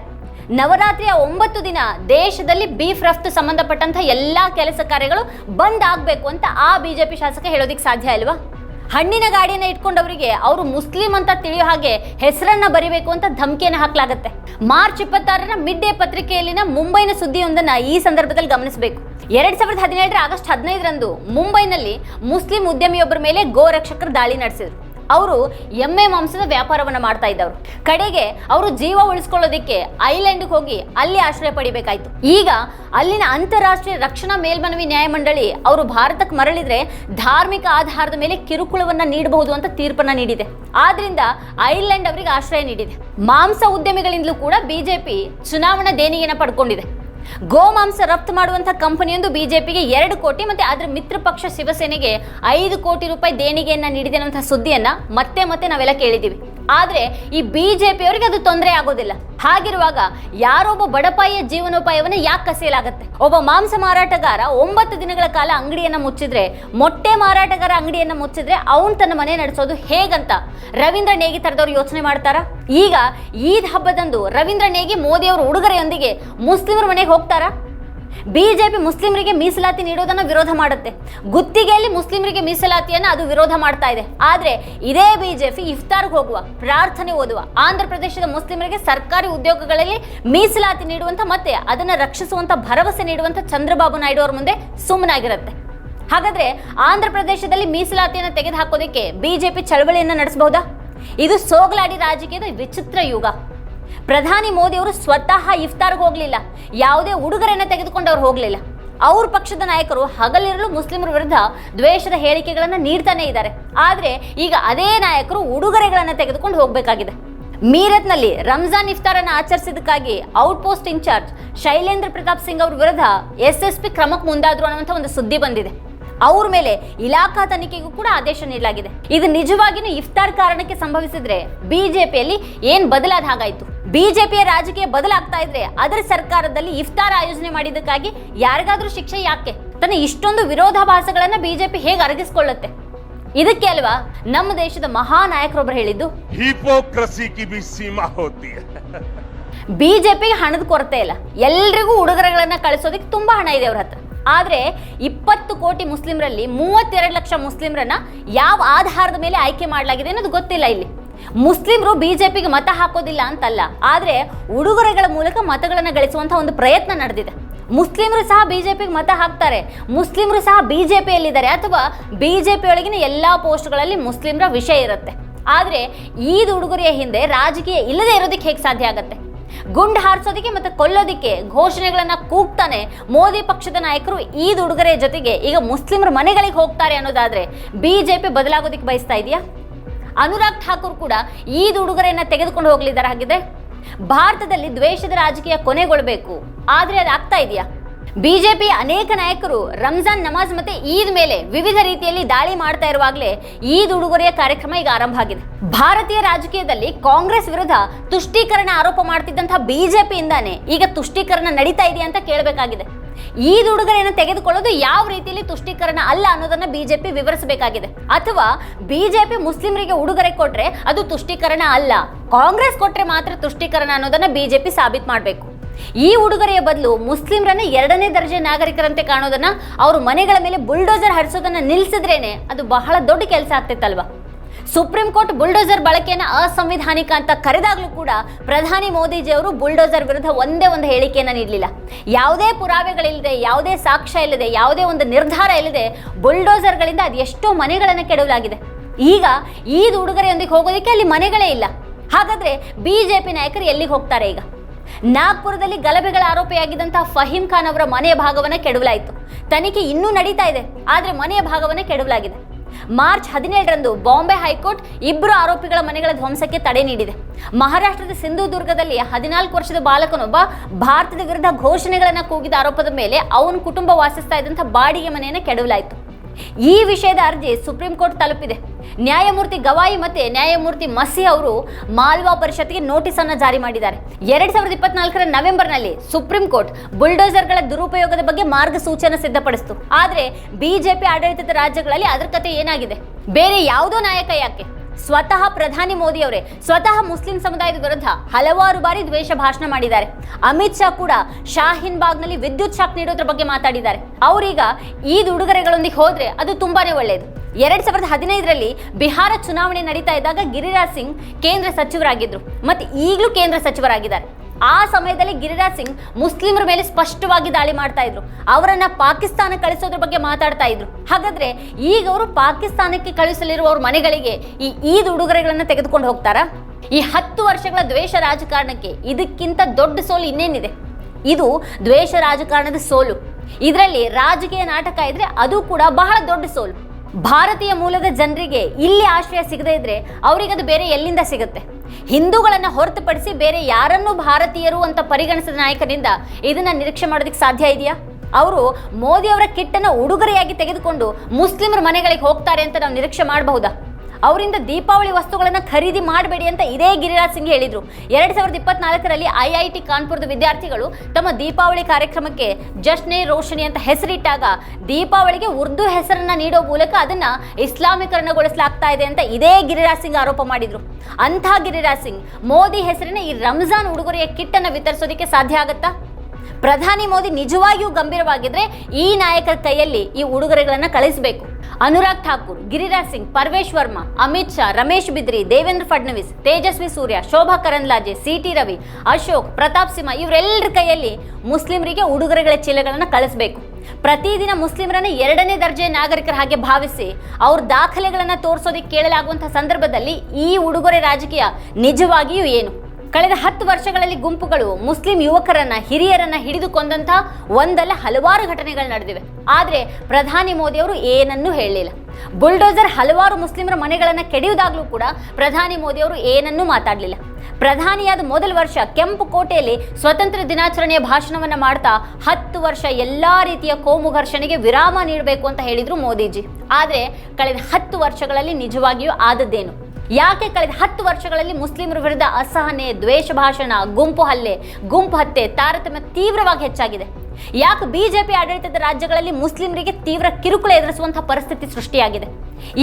ನವರಾತ್ರಿಯ ಒಂಬತ್ತು ದಿನ ದೇಶದಲ್ಲಿ ಬೀಫ್ ರಫ್ತು ಸಂಬಂಧಪಟ್ಟಂಥ ಎಲ್ಲ ಕೆಲಸ ಕಾರ್ಯಗಳು ಬಂದ್ ಆಗಬೇಕು ಅಂತ ಆ ಬಿಜೆಪಿ ಶಾಸಕ ಹೇಳೋದಿಕ್ಕೆ ಸಾಧ್ಯ ಅಲ್ವಾ ಹಣ್ಣಿನ ಗಾಡಿಯನ್ನ ಇಟ್ಕೊಂಡವರಿಗೆ ಅವರು ಮುಸ್ಲಿಂ ಅಂತ ತಿಳಿಯೋ ಹಾಗೆ ಹೆಸರನ್ನ ಬರಿಬೇಕು ಅಂತ ಧಮಕಿಯನ್ನು ಹಾಕಲಾಗುತ್ತೆ. ಮಾರ್ಚ್ ಇಪ್ಪತ್ತಾರರ ಮಿಡ್ ಡೇ ಪತ್ರಿಕೆಯಲ್ಲಿನ ಮುಂಬೈನ ಸುದ್ದಿಯೊಂದನ್ನ ಈ ಸಂದರ್ಭದಲ್ಲಿ ಗಮನಿಸಬೇಕು. ಎರಡ್ ಸಾವಿರದ ಹದಿನೇಳರ ಆಗಸ್ಟ್ ಹದಿನೈದರಂದು ಮುಂಬೈನಲ್ಲಿ ಮುಸ್ಲಿಂ ಉದ್ಯಮಿಯೊಬ್ಬರ ಮೇಲೆ ಗೋರಕ್ಷಕರು ದಾಳಿ ನಡೆಸಿದ್ರು. ಅವರು ಎಮ್ಮೆ ಮಾಂಸದ ವ್ಯಾಪಾರವನ್ನ ಮಾಡ್ತಾ ಇದ್ದವರು. ಕಡೆಗೆ ಅವರು ಜೀವ ಉಳಿಸ್ಕೊಳ್ಳೋದಿಕ್ಕೆ ಐಲ್ಯಾಂಡ್ಗೆ ಹೋಗಿ ಅಲ್ಲಿ ಆಶ್ರಯ ಪಡಿಬೇಕಾಯ್ತು. ಈಗ ಅಲ್ಲಿನ ಅಂತಾರಾಷ್ಟ್ರೀಯ ರಕ್ಷಣಾ ಮೇಲ್ಮನವಿ ನ್ಯಾಯಮಂಡಳಿ ಅವರು ಭಾರತಕ್ಕೆ ಮರಳಿದ್ರೆ ಧಾರ್ಮಿಕ ಆಧಾರದ ಮೇಲೆ ಕಿರುಕುಳವನ್ನ ನೀಡಬಹುದು ಅಂತ ತೀರ್ಪನ್ನ ನೀಡಿದೆ. ಆದ್ರಿಂದ ಐಲ್ಯಾಂಡ್ ಅವರಿಗೆ ಆಶ್ರಯ ನೀಡಿದೆ. ಮಾಂಸ ಉದ್ಯಮಿಗಳಿಂದಲೂ ಕೂಡ ಬಿಜೆಪಿ ಚುನಾವಣಾ ದೇಣಿಗೆನ ಪಡ್ಕೊಂಡಿದೆ. ಗೋಮಾಂಸ ರಫ್ತು ಮಾಡುವಂತಹ ಕಂಪನಿಯೊಂದು ಬಿಜೆಪಿಗೆ ಎರಡು ಕೋಟಿ ಮತ್ತೆ ಅದರ ಮಿತ್ರ ಪಕ್ಷ ಶಿವಸೇನೆಗೆ ಐದು ಕೋಟಿ ರೂಪಾಯಿ ದೇಣಿಗೆಯನ್ನ ನೀಡಿದೆ ಅನ್ನುವಂತಹ ಸುದ್ದಿಯನ್ನ ಮತ್ತೆ ಮತ್ತೆ ನಾವೆಲ್ಲ ಕೇಳಿದ್ದೀವಿ. ಆದ್ರೆ ಈ ಬಿಜೆಪಿಯವರಿಗೆ ಅದು ತೊಂದರೆ ಆಗೋದಿಲ್ಲ. ಹಾಗಿರುವಾಗ ಯಾರೊಬ್ಬ ಬಡಪಾಯಿಯ ಜೀವನೋಪಾಯವನ್ನು ಯಾಕೆ ಕಸಿಯಲಾಗುತ್ತೆ? ಒಬ್ಬ ಮಾಂಸ ಮಾರಾಟಗಾರ ಒಂಬತ್ತು ದಿನಗಳ ಕಾಲ ಅಂಗಡಿಯನ್ನ ಮುಚ್ಚಿದ್ರೆ, ಮೊಟ್ಟೆ ಮಾರಾಟಗಾರ ಅಂಗಡಿಯನ್ನ ಮುಚ್ಚಿದ್ರೆ ಅವನು ತನ್ನ ಮನೆ ನಡೆಸೋದು ಹೇಗಂತ ರವೀಂದ್ರ ನೇಗಿ ತರದವ್ರು ಯೋಚನೆ ಮಾಡ್ತಾರ? ಈಗ ಈದ್ ಹಬ್ಬದಂದು ರವೀಂದ್ರ ನೇಗಿ ಮೋದಿ ಅವರ ಉಡುಗೊರೆಯೊಂದಿಗೆ ಮುಸ್ಲಿಮರ ಮನೆಗೆ ಹೋಗ್ತಾರಾ? ಬಿಜೆಪಿ ಮುಸ್ಲಿಮರಿಗೆ ಮೀಸಲಾತಿ ನೀಡೋದನ್ನ ವಿರೋಧ ಮಾಡುತ್ತೆ. ಗುತ್ತಿಗೆಯಲ್ಲಿ ಮುಸ್ಲಿಮರಿಗೆ ಮೀಸಲಾತಿಯನ್ನ ಅದು ವಿರೋಧ ಮಾಡ್ತಾ ಇದೆ. ಆದರೆ ಇದೇ ಬಿಜೆಪಿ ಇಫ್ತಾರ್ಗೆ ಹೋಗುವ, ಪ್ರಾರ್ಥನೆ ಓದುವ, ಆಂಧ್ರ ಪ್ರದೇಶದ ಮುಸ್ಲಿಮರಿಗೆ ಸರ್ಕಾರಿ ಉದ್ಯೋಗಗಳಲ್ಲಿ ಮೀಸಲಾತಿ ನೀಡುವಂತ ಮತ್ತೆ ಅದನ್ನ ರಕ್ಷಿಸುವಂತ ಭರವಸೆ ನೀಡುವಂತ ಚಂದ್ರಬಾಬು ನಾಯ್ಡು ಅವ್ರ ಮುಂದೆ ಸುಮ್ಮನಾಗಿರುತ್ತೆ. ಹಾಗಾದ್ರೆ ಆಂಧ್ರ ಪ್ರದೇಶದಲ್ಲಿ ಮೀಸಲಾತಿಯನ್ನು ತೆಗೆದುಹಾಕೋದಕ್ಕೆ ಬಿಜೆಪಿ ಚಳವಳಿಯನ್ನು ನಡೆಸಬಹುದಾ? ಇದು ಸೋಗಲಾಡಿ ರಾಜಕೀಯದ ವಿಚಿತ್ರ ಯುಗ. ಪ್ರಧಾನಿ ಮೋದಿ ಅವರು ಸ್ವತಃ ಇಫ್ತಾರ್ಗೆ ಹೋಗಲಿಲ್ಲ. ಯಾವುದೇ ಉಡುಗೊರೆಯನ್ನು ತೆಗೆದುಕೊಂಡು ಅವ್ರು ಹೋಗಲಿಲ್ಲ. ಅವ್ರ ಪಕ್ಷದ ನಾಯಕರು ಹಗಲಿರಲು ಮುಸ್ಲಿಮರ ವಿರುದ್ಧ ದ್ವೇಷದ ಹೇಳಿಕೆಗಳನ್ನು ನೀಡ್ತಾನೆ ಇದ್ದಾರೆ. ಆದರೆ ಈಗ ಅದೇ ನಾಯಕರು ಉಡುಗೊರೆಗಳನ್ನು ತೆಗೆದುಕೊಂಡು ಹೋಗಬೇಕಾಗಿದೆ. ಮೀರತ್ನಲ್ಲಿ ರಂಜಾನ್ ಇಫ್ತಾರನ್ನು ಆಚರಿಸಿದ್ದಕ್ಕಾಗಿ out post in-charge Shailendra Pratap Singh ಅವ್ರ ವಿರುದ್ಧ ಎಸ್ ಎಸ್ ಪಿ ಕ್ರಮಕ್ಕೆ ಮುಂದಾದ್ರು ಅನ್ನುವಂಥ ಒಂದು ಸುದ್ದಿ ಬಂದಿದೆ. ಅವ್ರ ಮೇಲೆ ಇಲಾಖಾ ತನಿಖೆಗೂ ಕೂಡ ಆದೇಶ ನೀಡಲಾಗಿದೆ. ಇದು ನಿಜವಾಗಿಯೂ ಇಫ್ತಾರ್ ಕಾರಣಕ್ಕೆ ಸಂಭವಿಸಿದ್ರೆ ಬಿಜೆಪಿಯಲ್ಲಿ ಏನ್ ಬದಲಾದ ಹಾಗಾಯ್ತು? ಬಿಜೆಪಿಯ ರಾಜಕೀಯ ಬದಲಾಗ್ತಾ ಇದ್ರೆ ಅದರ ಸರ್ಕಾರದಲ್ಲಿ ಇಫ್ತಾರ್ ಆಯೋಜನೆ ಮಾಡಿದ್ದಕ್ಕಾಗಿ ಯಾರಿಗಾದ್ರೂ ಶಿಕ್ಷೆ ಯಾಕೆ? ತನ್ನ ಇಷ್ಟೊಂದು ವಿರೋಧಾಭಾಸಗಳನ್ನ ಬಿಜೆಪಿ ಹೇಗೆ ಅರಗಿಸ್ಕೊಳ್ಳುತ್ತೆ? ಇದಕ್ಕೆ ಅಲ್ವಾ ನಮ್ಮ ದೇಶದ ಮಹಾ ನಾಯಕರೊಬ್ಬರು ಹೇಳಿದ್ದು ಹಿಪೋಕ್ರಸಿ ಬಿಜೆಪಿಗೆ ಹಣದ ಕೊರತೆ ಇಲ್ಲ. ಎಲ್ರಿಗೂ ಉಡುಗೊರೆಗಳನ್ನ ಕಳಿಸೋದಕ್ಕೆ ತುಂಬಾ ಹಣ ಇದೆ ಅವ್ರ ಹತ್ರ. ಆದ್ರೆ ಇಪ್ಪತ್ತು ಕೋಟಿ ಮುಸ್ಲಿಮರಲ್ಲಿ ಮೂವತ್ತೆರಡು ಲಕ್ಷ ಮುಸ್ಲಿಮರನ್ನ ಯಾವ ಆಧಾರದ ಮೇಲೆ ಆಯ್ಕೆ ಮಾಡಲಾಗಿದೆ ಅನ್ನೋದು ಗೊತ್ತಿಲ್ಲ ಇಲ್ಲಿ. ಮುಸ್ಲಿಮರು ಬಿಜೆಪಿಗೆ ಮತ ಹಾಕೋದಿಲ್ಲ ಅಂತಲ್ಲ. ಆದರೆ ಉಡುಗೊರೆಗಳ ಮೂಲಕ ಮತಗಳನ್ನು ಗಳಿಸುವಂಥ ಒಂದು ಪ್ರಯತ್ನ ನಡೆದಿದೆ. ಮುಸ್ಲಿಮರು ಸಹ ಬಿಜೆಪಿಗೆ ಮತ ಹಾಕ್ತಾರೆ. ಮುಸ್ಲಿಮರು ಸಹ ಬಿಜೆಪಿಯಲ್ಲಿದ್ದಾರೆ. ಅಥವಾ ಬಿಜೆಪಿ ಒಳಗಿನ ಎಲ್ಲ ಪೋಸ್ಟ್ಗಳಲ್ಲಿ ಮುಸ್ಲಿಮರ ವಿಷಯ ಇರುತ್ತೆ. ಆದರೆ ಈದ್ ಉಡುಗೊರೆಯ ಹಿಂದೆ ರಾಜಕೀಯ ಇಲ್ಲದೆ ಇರೋದಕ್ಕೆ ಹೇಗೆ ಸಾಧ್ಯ ಆಗತ್ತೆ? ಗುಂಡು ಹಾರಿಸೋದಕ್ಕೆ ಮತ್ತೆ ಕೊಲ್ಲೋದಕ್ಕೆ ಘೋಷಣೆಗಳನ್ನ ಕೂಗ್ತಾನೆ ಮೋದಿ ಪಕ್ಷದ ನಾಯಕರು ಈದ್ ಉಡುಗೊರೆ ಜೊತೆಗೆ ಈಗ ಮುಸ್ಲಿಮರ ಮನೆಗಳಿಗೆ ಹೋಗ್ತಾರೆ ಅನ್ನೋದಾದ್ರೆ ಬಿಜೆಪಿ ಬದಲಾಗೋದಕ್ಕೆ ಬಯಸ್ತಾ ಇದೆಯಾ? ಅನುರಾಗ್ ಠಾಕೂರ್ ಕೂಡ ಈದ್ ಉಡುಗೊರೆಯನ್ನ ತೆಗೆದುಕೊಂಡು ಹೋಗ್ಲಿದ್ದಾರೆ ಹಾಗಿದೆ ಭಾರತದಲ್ಲಿ ದ್ವೇಷದ ರಾಜಕೀಯ ಕೊನೆಗೊಳ್ಳಬೇಕು ಆದ್ರೆ ಆಗ್ತಾ ಇದೆಯಾ? ಬಿಜೆಪಿ ಅನೇಕ ನಾಯಕರು ರಂಜಾನ್ ನಮಾಜ್ ಮತ್ತೆ ಈದ್ ಮೇಲೆ ವಿವಿಧ ರೀತಿಯಲ್ಲಿ ದಾಳಿ ಮಾಡ್ತಾ ಇರುವಾಗಲೇ ಈದ್ ಉಡುಗೊರೆಯ ಕಾರ್ಯಕ್ರಮ ಈಗ ಆರಂಭ ಆಗಿದೆ. ಭಾರತೀಯ ರಾಜಕೀಯದಲ್ಲಿ ಕಾಂಗ್ರೆಸ್ ವಿರುದ್ಧ ತುಷ್ಟೀಕರಣ ಆರೋಪ ಮಾಡ್ತಿದ್ದಂತಹ ಬಿಜೆಪಿಯಿಂದಾನೇ ಈಗ ತುಷ್ಟೀಕರಣ ನಡೀತಾ ಇದೆಯಾ ಅಂತ ಕೇಳಬೇಕಾಗಿದೆ. ಈದ್ ಉಡುಗೊರೆಯನ್ನು ತೆಗೆದುಕೊಳ್ಳೋದು ಯಾವ ರೀತಿಯಲ್ಲಿ ತುಷ್ಟೀಕರಣ ಅಲ್ಲ ಅನ್ನೋದನ್ನ ಬಿಜೆಪಿ ವಿವರಿಸಬೇಕಾಗಿದೆ. ಅಥವಾ ಬಿಜೆಪಿ ಮುಸ್ಲಿಮರಿಗೆ ಉಡುಗೊರೆ ಕೊಟ್ರೆ ಅದು ತುಷ್ಟೀಕರಣ ಅಲ್ಲ, ಕಾಂಗ್ರೆಸ್ ಕೊಟ್ರೆ ಮಾತ್ರ ತುಷ್ಟೀಕರಣ ಅನ್ನೋದನ್ನ ಬಿಜೆಪಿ ಸಾಬೀತು ಮಾಡಬೇಕು. ಈ ಉಡುಗೊರೆಯ ಬದಲು ಮುಸ್ಲಿಮರನ್ನ ಎರಡನೇ ದರ್ಜೆ ನಾಗರಿಕರಂತೆ ಕಾಣೋದನ್ನ ಅವ್ರ ಮನೆಗಳ ಮೇಲೆ ಬುಲ್ಡೋಸರ್ ಹರಿಸೋದನ್ನ ನಿಲ್ಲಿಸಿದ್ರೇನೆ ಅದು ಬಹಳ ದೊಡ್ಡ ಕೆಲಸ ಆಗ್ತಿತ್ತಲ್ವಾ? ಸುಪ್ರೀಂ ಕೋರ್ಟ್ ಬುಲ್ಡೋಸರ್ ಬಳಕೆಯನ್ನು ಅಸಂವಿಧಾನಿಕ ಅಂತ ಕರೆದಾಗ್ಲೂ ಕೂಡ ಪ್ರಧಾನಿ ಮೋದಿಜಿ ಅವರು ಬುಲ್ಡೋಸರ್ ವಿರುದ್ಧ ಒಂದೇ ಒಂದು ಹೇಳಿಕೆಯನ್ನ ನೀಡಲಿಲ್ಲ. ಯಾವುದೇ ಪುರಾವೆಗಳಿಲ್ಲದೆ, ಯಾವುದೇ ಸಾಕ್ಷ್ಯ ಇಲ್ಲದೆ, ಯಾವುದೇ ಒಂದು ನಿರ್ಧಾರ ಇಲ್ಲದೆ ಬುಲ್ಡೋಸರ್ಗಳಿಂದ ಅದು ಎಷ್ಟೋ ಮನೆಗಳನ್ನು ಕೆಡವಲಾಗಿದೆ. ಈಗ ಈದ್ ಉಡುಗೊರೆಯೊಂದಿಗೆ ಹೋಗೋದಕ್ಕೆ ಅಲ್ಲಿ ಮನೆಗಳೇ ಇಲ್ಲ. ಹಾಗಾದ್ರೆ ಬಿಜೆಪಿ ನಾಯಕರು ಎಲ್ಲಿಗೆ ಹೋಗ್ತಾರೆ ಈಗ? ನಾಗ್ಪುರದಲ್ಲಿ ಗಲಭೆಗಳ ಆರೋಪಿಯಾಗಿದ್ದಂತಹ ಫಹೀಂ ಖಾನ್ ಅವರ ಮನೆಯ ಭಾಗವನ್ನ ಕೆಡವಲಾಯಿತು. ತನಿಖೆ ಇನ್ನೂ ನಡೀತಾ ಇದೆ, ಆದರೆ ಮನೆಯ ಭಾಗವನ್ನ ಕೆಡವಲಾಗಿದೆ. ಮಾರ್ಚ್ ಹದಿನೇಳರಂದು ಬಾಂಬೆ ಹೈಕೋರ್ಟ್ ಇಬ್ಬರು ಆರೋಪಿಗಳ ಮನೆಗಳ ಧ್ವಂಸಕ್ಕೆ ತಡೆ ನೀಡಿದೆ. ಮಹಾರಾಷ್ಟ್ರದ ಸಿಂಧುದುರ್ಗದಲ್ಲಿ ಹದಿನಾಲ್ಕು ವರ್ಷದ ಬಾಲಕನೊಬ್ಬ ಭಾರತದ ವಿರುದ್ಧ ಘೋಷಣೆಗಳನ್ನು ಕೂಗಿದ ಆರೋಪದ ಮೇಲೆ ಅವನ ಕುಟುಂಬ ವಾಸಿಸ್ತಾ ಇದ್ದಂಥ ಬಾಡಿಗೆ ಮನೆಯನ್ನು ಕೆಡವಲಾಯಿತು. ಈ ವಿಷಯದ ಅರ್ಜಿ ಸುಪ್ರೀಂ ಕೋರ್ಟ್ ತಲುಪಿದೆ. ನ್ಯಾಯಮೂರ್ತಿ ಗವಾಯಿ ಮತ್ತೆ ನ್ಯಾಯಮೂರ್ತಿ ಮಸಿ ಅವರು ಮಾಲ್ವಾ ಪರಿಷತ್ಗೆ ನೋಟಿಸ್ ಅನ್ನ ಜಾರಿ ಮಾಡಿದ್ದಾರೆ. ಎರಡ್ ಸಾವಿರದ ಇಪ್ಪತ್ನಾಲ್ಕರ ನವೆಂಬರ್ನಲ್ಲಿ ಸುಪ್ರೀಂ ಕೋರ್ಟ್ ಬುಲ್ಡೋಸರ್ಗಳ ದುರುಪಯೋಗದ ಬಗ್ಗೆ ಮಾರ್ಗಸೂಚನೆ ಸಿದ್ಧಪಡಿಸಿತು. ಆದ್ರೆ ಬಿಜೆಪಿ ಆಡಳಿತದ ರಾಜ್ಯಗಳಲ್ಲಿ ಅದರ ಕತೆ ಏನಾಗಿದೆ? ಬೇರೆ ಯಾವುದೋ ನಾಯಕ ಯಾಕೆ? ಸ್ವತಃ ಪ್ರಧಾನಿ ಮೋದಿ ಅವರೇ, ಸ್ವತಃ ಮುಸ್ಲಿಂ ಸಮುದಾಯದ ವಿರುದ್ಧ ಹಲವಾರು ಬಾರಿ ದ್ವೇಷ ಭಾಷಣ ಮಾಡಿದ್ದಾರೆ. ಅಮಿತ್ ಶಾ ಕೂಡ ಶಾಹೀನ್ ಬಾಗ್ನಲ್ಲಿ ವಿದ್ಯುತ್ ಶಾಕ್ ನೀಡೋದ್ರ ಬಗ್ಗೆ ಮಾತಾಡಿದ್ದಾರೆ. ಅವರೀಗ ಈದ್ ಉಡುಗೊರೆಗಳೊಂದಿಗೆ ಹೋದ್ರೆ ಅದು ತುಂಬಾನೇ ಒಳ್ಳೆಯದು ಎರಡ್ ಸಾವಿರದ ಹದಿನೈದರಲ್ಲಿ ಬಿಹಾರ ಚುನಾವಣೆ ನಡೀತಾ ಇದ್ದಾಗ ಗಿರಿರಾಜ್ ಸಿಂಗ್ ಕೇಂದ್ರ ಸಚಿವರಾಗಿದ್ರು. ಮತ್ತೆ ಈಗಲೂ ಕೇಂದ್ರ ಸಚಿವರಾಗಿದ್ದಾರೆ. ಆ ಸಮಯದಲ್ಲಿ ಗಿರಿರಾಜ್ ಸಿಂಗ್ ಮುಸ್ಲಿಮರ ಮೇಲೆ ಸ್ಪಷ್ಟವಾಗಿ ದಾಳಿ ಮಾಡ್ತಾ ಇದ್ರು. ಅವರನ್ನ ಪಾಕಿಸ್ತಾನ ಕಳಿಸೋದ್ರ ಬಗ್ಗೆ ಮಾತಾಡ್ತಾ ಇದ್ರು. ಹಾಗಾದ್ರೆ ಈಗ ಅವರು ಪಾಕಿಸ್ತಾನಕ್ಕೆ ಕಳಿಸಲಿರುವ ಅವ್ರ ಮನೆಗಳಿಗೆ ಈ ಈದ್ ಉಡುಗೊರೆಗಳನ್ನ ತೆಗೆದುಕೊಂಡು ಹೋಗ್ತಾರಾ? ಈ ಹತ್ತು ವರ್ಷಗಳ ದ್ವೇಷ ರಾಜಕಾರಣಕ್ಕೆ ಇದಕ್ಕಿಂತ ದೊಡ್ಡ ಸೋಲು ಇನ್ನೇನಿದೆ? ಇದು ದ್ವೇಷ ರಾಜಕಾರಣದ ಸೋಲು. ಇದರಲ್ಲಿ ರಾಜಕೀಯ ನಾಟಕ ಇದ್ರೆ ಅದು ಕೂಡ ಬಹಳ ದೊಡ್ಡ ಸೋಲು. ಭಾರತೀಯ ಮೂಲದ ಜನರಿಗೆ ಇಲ್ಲಿ ಆಶ್ರಯ ಸಿಗದೇ ಇದ್ರೆ ಅವರಿಗೆ ಅದು ಬೇರೆ ಎಲ್ಲಿಂದ ಸಿಗುತ್ತೆ? ಹಿಂದೂಗಳನ್ನ ಹೊರತುಪಡಿಸಿ ಬೇರೆ ಯಾರನ್ನೂ ಭಾರತೀಯರು ಅಂತ ಪರಿಗಣಿಸಿದ ನಾಯಕನಿಂದ ಇದನ್ನ ನಿರೀಕ್ಷೆ ಮಾಡೋದಕ್ಕೆ ಸಾಧ್ಯ ಇದೆಯಾ? ಅವರು ಮೋದಿ ಅವರ ಕಿಟ್ಟನ್ನು ಉಡುಗೊರೆಯಾಗಿ ತೆಗೆದುಕೊಂಡು ಮುಸ್ಲಿಮರ ಮನೆಗಳಿಗೆ ಹೋಗ್ತಾರೆ ಅಂತ ನಾವು ನಿರೀಕ್ಷೆ ಮಾಡಬಹುದಾ? ಅವರಿಂದ ದೀಪಾವಳಿ ವಸ್ತುಗಳನ್ನು ಖರೀದಿ ಮಾಡಬೇಡಿ ಅಂತ ಇದೇ ಗಿರಿರಾಜ್ ಸಿಂಗ್ ಹೇಳಿದರು. ಎರಡು ಸಾವಿರದ ಇಪ್ಪತ್ನಾಲ್ಕರಲ್ಲಿ ಐ ಐ ಟಿ ಕಾನ್ಪುರದ ವಿದ್ಯಾರ್ಥಿಗಳು ತಮ್ಮ ದೀಪಾವಳಿ ಕಾರ್ಯಕ್ರಮಕ್ಕೆ ಜಶ್ನೆ ರೋಷಣಿ ಅಂತ ಹೆಸರಿಟ್ಟಾಗ ದೀಪಾವಳಿಗೆ ಉರ್ದು ಹೆಸರನ್ನು ನೀಡೋ ಮೂಲಕ ಅದನ್ನು ಇಸ್ಲಾಮೀಕರಣಗೊಳಿಸಲಾಗ್ತಾ ಇದೆ ಅಂತ ಇದೇ ಗಿರಿರಾಜ್ ಸಿಂಗ್ ಆರೋಪ ಮಾಡಿದರು. ಅಂಥ ಗಿರಿರಾಜ್ ಸಿಂಗ್, ಮೋದಿ ಹೆಸರಿನ ಈ ರಂಜಾನ್ ಉಡುಗೊರೆಯ ಕಿಟ್ಟನ್ನು ವಿತರಿಸೋದಕ್ಕೆ ಸಾಧ್ಯ ಆಗುತ್ತಾ? ಪ್ರಧಾನಿ ಮೋದಿ ನಿಜವಾಗಿಯೂ ಗಂಭೀರವಾಗಿದ್ದರೆ ಈ ನಾಯಕರ ಕೈಯಲ್ಲಿ ಈ ಉಡುಗೊರೆಗಳನ್ನು ಕಳಿಸಬೇಕು. ಅನುರಾಗ್ ಠಾಕೂರ್, ಗಿರಿರಾಜ್ ಸಿಂಗ್, ಪರ್ವೇಶ್ ವರ್ಮಾ, ಅಮಿತ್ ಶಾ, ರಮೇಶ್ ಬಿದ್ರಿ, ದೇವೇಂದ್ರ ಫಡ್ನವೀಸ್, ತೇಜಸ್ವಿ ಸೂರ್ಯ, ಶೋಭಾ ಕರಂದ್ಲಾಜೆ, ಸಿ ಟಿ ರವಿ, ಅಶೋಕ್, ಪ್ರತಾಪ್ ಸಿಂಹ ಇವರೆಲ್ಲರ ಕೈಯಲ್ಲಿ ಮುಸ್ಲಿಮರಿಗೆ ಉಡುಗೊರೆಗಳ ಚೀಲಗಳನ್ನು ಕಳಿಸಬೇಕು. ಪ್ರತಿದಿನ ಮುಸ್ಲಿಮರನ್ನು ಎರಡನೇ ದರ್ಜೆಯ ನಾಗರಿಕರ ಹಾಗೆ ಭಾವಿಸಿ ಅವ್ರ ದಾಖಲೆಗಳನ್ನು ತೋರಿಸೋದಕ್ಕೆ ಕೇಳಲಾಗುವಂತಹ ಸಂದರ್ಭದಲ್ಲಿ ಈ ಉಡುಗೊರೆ ರಾಜಕೀಯ ನಿಜವಾಗಿಯೂ ಏನು? ಕಳೆದ ಹತ್ತು ವರ್ಷಗಳಲ್ಲಿ ಗುಂಪುಗಳು ಮುಸ್ಲಿಂ ಯುವಕರನ್ನ, ಹಿರಿಯರನ್ನ ಹಿಡಿದುಕೊಂಡಂತ ಒಂದಲ್ಲ ಹಲವಾರು ಘಟನೆಗಳು ನಡೆದಿವೆ. ಆದರೆ ಪ್ರಧಾನಿ ಮೋದಿ ಅವರು ಏನನ್ನೂ ಹೇಳಲಿಲ್ಲ. ಬುಲ್ಡೋಸರ್ ಹಲವಾರು ಮುಸ್ಲಿಮರ ಮನೆಗಳನ್ನು ಕೆಡೆಯುವುದಾಗಲೂ ಕೂಡ ಪ್ರಧಾನಿ ಮೋದಿ ಅವರು ಏನನ್ನೂ ಮಾತಾಡಲಿಲ್ಲ. ಪ್ರಧಾನಿಯಾದ ಮೊದಲ ವರ್ಷ ಕೆಂಪು ಕೋಟೆಯಲ್ಲಿ ಸ್ವತಂತ್ರ ದಿನಾಚರಣೆಯ ಭಾಷಣವನ್ನ ಮಾಡ್ತಾ ಹತ್ತು ವರ್ಷ ಎಲ್ಲಾ ರೀತಿಯ ಕೋಮು ಘರ್ಷಣೆಗೆ ವಿರಾಮ ನೀಡಬೇಕು ಅಂತ ಹೇಳಿದ್ರು ಮೋದಿಜಿ. ಆದರೆ ಕಳೆದ ಹತ್ತು ವರ್ಷಗಳಲ್ಲಿ ನಿಜವಾಗಿಯೂ ಆದದ್ದೇನು? ಯಾಕೆ ಕಳೆದ ಹತ್ತು ವರ್ಷಗಳಲ್ಲಿ ಮುಸ್ಲಿಮರ ವಿರುದ್ಧ ಅಸಹನೆ, ದ್ವೇಷ ಭಾಷಣ, ಗುಂಪು ಹಲ್ಲೆ, ಗುಂಪು ಹತ್ಯೆ ತಾರತಮ್ಯ ತೀವ್ರವಾಗಿ ಹೆಚ್ಚಾಗಿದೆ. ಯಾಕೆ ಬಿಜೆಪಿ ಆಡಳಿತದ ರಾಜ್ಯಗಳಲ್ಲಿ ಮುಸ್ಲಿಮರಿಗೆ ತೀವ್ರ ಕಿರುಕುಳ ಎದುರಿಸುವಂತಹ ಪರಿಸ್ಥಿತಿ ಸೃಷ್ಟಿಯಾಗಿದೆ?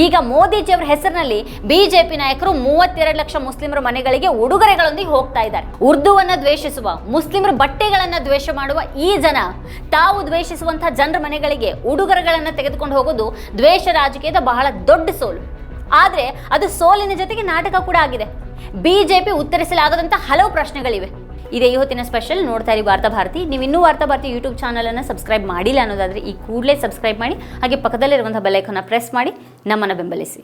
ಈಗ ಮೋದಿಜಿಯವರ ಹೆಸರಿನಲ್ಲಿ ಬಿಜೆಪಿ ನಾಯಕರು ಮೂವತ್ತೆರಡು ಲಕ್ಷ ಮುಸ್ಲಿಮರ ಮನೆಗಳಿಗೆ ಉಡುಗೊರೆಗಳೊಂದಿಗೆ ಹೋಗ್ತಾ ಇದ್ದಾರೆ. ಉರ್ದುವನ್ನ ದ್ವೇಷಿಸುವ, ಮುಸ್ಲಿಮರ ಬಟ್ಟೆಗಳನ್ನ ದ್ವೇಷ ಮಾಡುವ ಈ ಜನ, ತಾವು ದ್ವೇಷಿಸುವಂತಹ ಜನರ ಮನೆಗಳಿಗೆ ಉಡುಗೊರೆಗಳನ್ನು ತೆಗೆದುಕೊಂಡು ಹೋಗೋದು ದ್ವೇಷ ರಾಜಕೀಯದ ಬಹಳ ದೊಡ್ಡ ಸೋಲು. ಆದರೆ ಅದು ಸೋಲಿನ ಜೊತೆಗೆ ನಾಟಕ ಕೂಡ ಆಗಿದೆ. ಬಿಜೆಪಿ ಉತ್ತರಿಸಲಾಗದಂಥ ಹಲವು ಪ್ರಶ್ನೆಗಳಿವೆ. ಇದೇ ಇವತ್ತಿನ ಸ್ಪೆಷಲ್ ನೋಡ್ತಾ ಇರಿ ವಾರ್ತಾ ಭಾರತಿ. ನೀವು ಇನ್ನೂ ವಾರ್ತಾ ಭಾರತಿ ಯೂಟ್ಯೂಬ್ ಚಾನಲನ್ನು ಸಬ್ಸ್ಕ್ರೈಬ್ ಮಾಡಿಲ್ಲ ಅನ್ನೋದಾದರೆ ಈ ಕೂಡಲೇ ಸಬ್ಸ್ಕ್ರೈಬ್ ಮಾಡಿ, ಹಾಗೆ ಪಕ್ಕದಲ್ಲಿರುವಂಥ ಬೆಲೈಕನ್ನು ಪ್ರೆಸ್ ಮಾಡಿ, ನಮ್ಮನ್ನು ಬೆಂಬಲಿಸಿ.